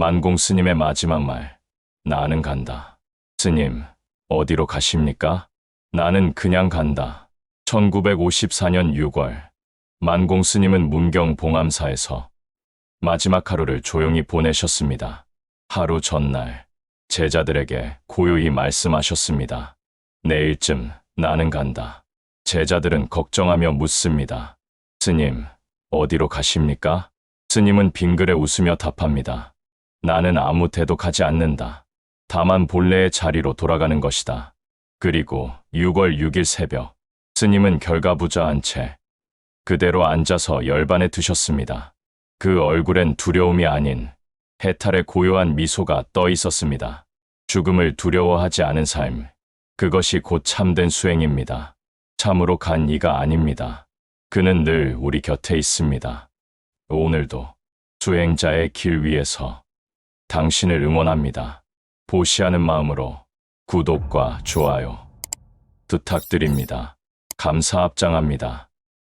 만공 스님의 마지막 말. 나는 간다. 스님, 어디로 가십니까? 나는 그냥 간다. 1954년 6월, 만공 스님은 문경 봉암사에서 마지막 하루를 조용히 보내셨습니다. 하루 전날, 제자들에게 고요히 말씀하셨습니다. 내일쯤 나는 간다. 제자들은 걱정하며 묻습니다. 스님, 어디로 가십니까? 스님은 빙그레 웃으며 답합니다. 나는 아무 데도 가지 않는다. 다만 본래의 자리로 돌아가는 것이다. 그리고 6월 6일 새벽, 스님은 결가부자한 채 그대로 앉아서 열반에 드셨습니다. 그 얼굴엔 두려움이 아닌 해탈의 고요한 미소가 떠 있었습니다. 죽음을 두려워하지 않은 삶, 그것이 곧 참된 수행입니다. 참으로 간 이가 아닙니다. 그는 늘 우리 곁에 있습니다. 오늘도 수행자의 길 위에서 당신을 응원합니다. 보시하는 마음으로 구독과 좋아요 부탁드립니다. 감사 합장합니다.